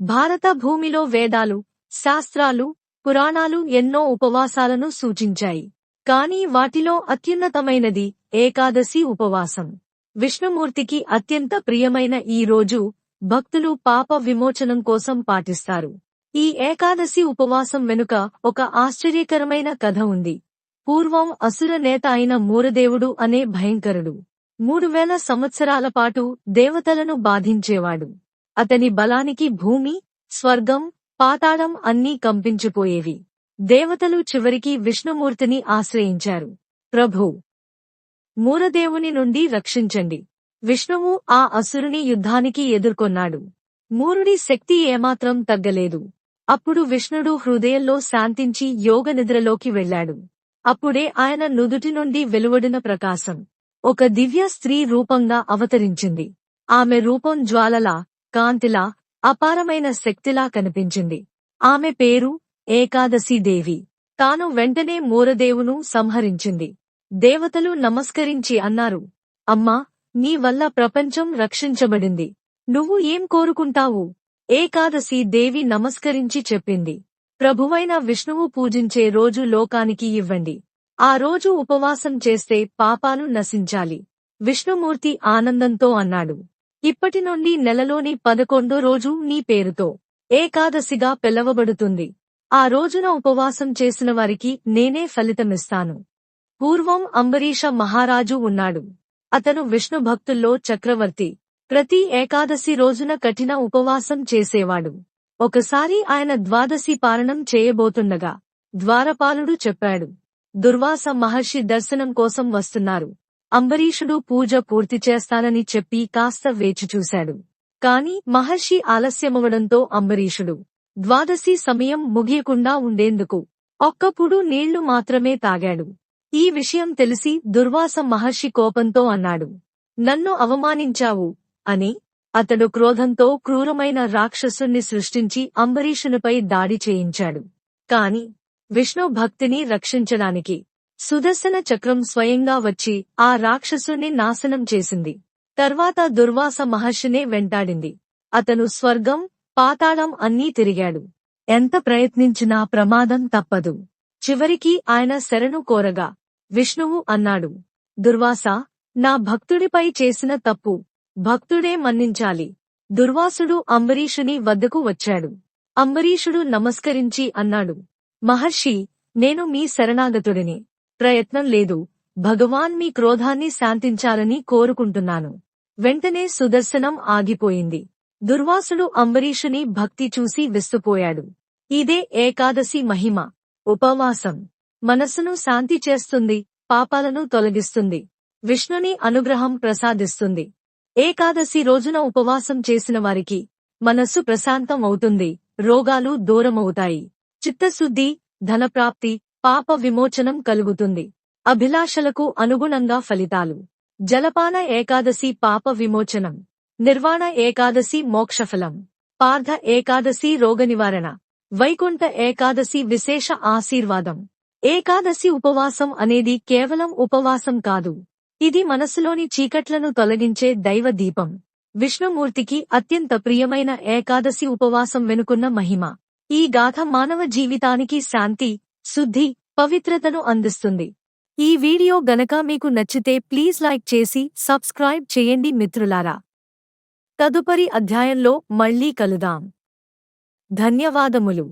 భారత భూమిలో వేదాలు శాస్త్రాలు పురాణాలు ఎన్నో ఉపవాసాలను సూచించాయి. కాని వాటిలో అత్యున్నతమైనది ఏకాదశి ఉపవాసం. విష్ణుమూర్తికి అత్యంత ప్రియమైన ఈ రోజు భక్తులు పాప విమోచనం కోసం పాటిస్తారు. ఈ ఏకాదశి ఉపవాసం వెనుక ఒక ఆశ్చర్యకరమైన కథ ఉంది. పూర్వం అసుర నేత అయిన మూరదేవుడు అనే భయంకరుడు. మూడు వేల సంవత్సరాల పాటు దేవతలను బాధించేవాడు. అతని బలానికి భూమి స్వర్గం పాతాళం అన్నీ కంపించిపోయేవి. దేవతలు చివరికి విష్ణుమూర్తిని ఆశ్రయించారు. ప్రభూ! మూరదేవుని నుండి రక్షించండి. విష్ణువు ఆ అసురుని యుద్ధానికి ఎదుర్కొన్నాడు. మూరుడి శక్తి ఏమాత్రం తగ్గలేదు. అప్పుడు విష్ణుడు హృదయంలో శాంతించి యోగ నిద్రలోకి వెళ్ళాడు అప్పుడే ఆయన నుదుటి నుండి వెలువడిన ప్రకాశం. ఒక దివ్య స్త్రీ రూపంగా అవతరించింది. ఆమె రూపం జ్వాలలా కాంతిలా అపారమైన శక్తిలా కనిపించింది. ఆమె పేరు ఏకాదశి దేవి. తాను వెంటనే మూరదేవును సంహరించింది. దేవతలు నమస్కరించి అన్నారు అమ్మా నీ వల్ల ప్రపంచం రక్షించబడింది. నువ్వు ఏం కోరుకుంటావు? ఏకాదశి దేవి నమస్కరించి చెప్పింది ప్రభువైన విష్ణువు పూజించే రోజు లోకానికి ఇవ్వండి. ఆ రోజు ఉపవాసం చేస్తే పాపాలు నశించాలి. విష్ణుమూర్తి ఆనందంతో అన్నాడు. ఇప్పటి నుండి నెలలోని పదకొండో రోజు నీ పేరుతో ఏకాదశిగా పిలవబడుతుంది. ఆ రోజున ఉపవాసం చేసిన వారికి నేనే ఫలితమిస్తాను. పూర్వం అంబరీష మహారాజు ఉన్నాడు. అతను విష్ణు భక్తుల్లో చక్రవర్తి. ప్రతి ఏకాదశి రోజున కఠిన ఉపవాసం చేసేవాడు. ఒకసారి ఆయన ద్వాదశి పాలనం చేయబోతుండగా ద్వారపాలుడు చెప్పాడు. దుర్వాస మహర్షి దర్శనం కోసం వస్తున్నారు. అంబరీషుడు పూజ పూర్తి చేస్తానని చెప్పి కాస్త వేచిచూశాడు కాని మహర్షి ఆలస్యమవడంతో అంబరీషుడు ద్వాదశి సమయం ముగియకుండా ఉండేందుకు ఒక్కప్పుడు నీళ్ళు మాత్రమే తాగాడు. ఈ విషయం తెలిసి దుర్వాస మహర్షి కోపంతో అన్నాడు నన్ను అవమానించావు అని. అతడు క్రోధంతో క్రూరమైన రాక్షసుణ్ణి సృష్టించి అంబరీషునిపై దాడి చేయించాడు. కాని విష్ణు భక్తిని రక్షించడానికి సుదర్శన చక్రం స్వయంగా వచ్చి ఆ రాక్షసుణ్ణి నాశనం చేసింది. తర్వాత దుర్వాస మహర్షినే వెంటాడింది. అతను స్వర్గం పాతాళం అన్నీ తిరిగాడు. ఎంత ప్రయత్నించినా ప్రమాదం తప్పదు. చివరికి ఆయన శరణు కోరగా విష్ణువు అన్నాడు దుర్వాస నా భక్తుడిపై చేసిన తప్పు. భక్తుడే మన్నించాలి. దుర్వాసుడు అంబరీషుని వద్దకు వచ్చాడు. అంబరీషుడు నమస్కరించి అన్నాడు మహర్షి నేను మీ శరణాగతుడిని. ప్రయత్నం లేదు. భగవాన్ మీ క్రోధాన్ని శాంతించాలని కోరుకుంటున్నాను. వెంటనే సుదర్శనం ఆగిపోయింది. దుర్వాసుడు అంబరీషుని భక్తి చూసి విస్తుపోయాడు. ఇదే ఏకాదశి మహిమ ఉపవాసం. మనస్సును శాంతి చేస్తుంది పాపాలను తొలగిస్తుంది. విష్ణుని అనుగ్రహం ప్రసాదిస్తుంది. ఏకాదశి రోజున ఉపవాసం చేసిన వారికి మనస్సు ప్రశాంతం అవుతుంది రోగాలు దూరమవుతాయి. చిత్తశుద్ధి ధనప్రాప్తి పాప విమోచనం కలుగుతుంది. అభిలాషలకు అనుగుణంగా ఫలితాలు. జలపాన ఏకాదశి పాప విమోచనం. నిర్వాణ ఏకాదశి మోక్షఫలం. పార్థ ఏకాదశి రోగ నివారణ వైకుంఠ ఏకాదశి విశేష ఆశీర్వాదం. ఏకాదశి ఉపవాసం అనేది కేవలం ఉపవాసం కాదు. ఇది మనసులోని చీకట్లను తొలగించే దైవ దీపం. విష్ణుమూర్తికి అత్యంత ప్రియమైన ఏకాదశి ఉపవాసం వెనుకున్న మహిమ. ఈ గాథ మానవ జీవితానికి శాంతి శుద్ధి పవిత్రతను అందిస్తుంది. ఈ వీడియో గనక మీకు నచ్చితే ప్లీజ్ లైక్ చేసి సబ్స్క్రైబ్ చేయండి మిత్రులారా. తదుపరి అధ్యాయంలో మళ్ళీ కలుదాం ధన్యవాదములు.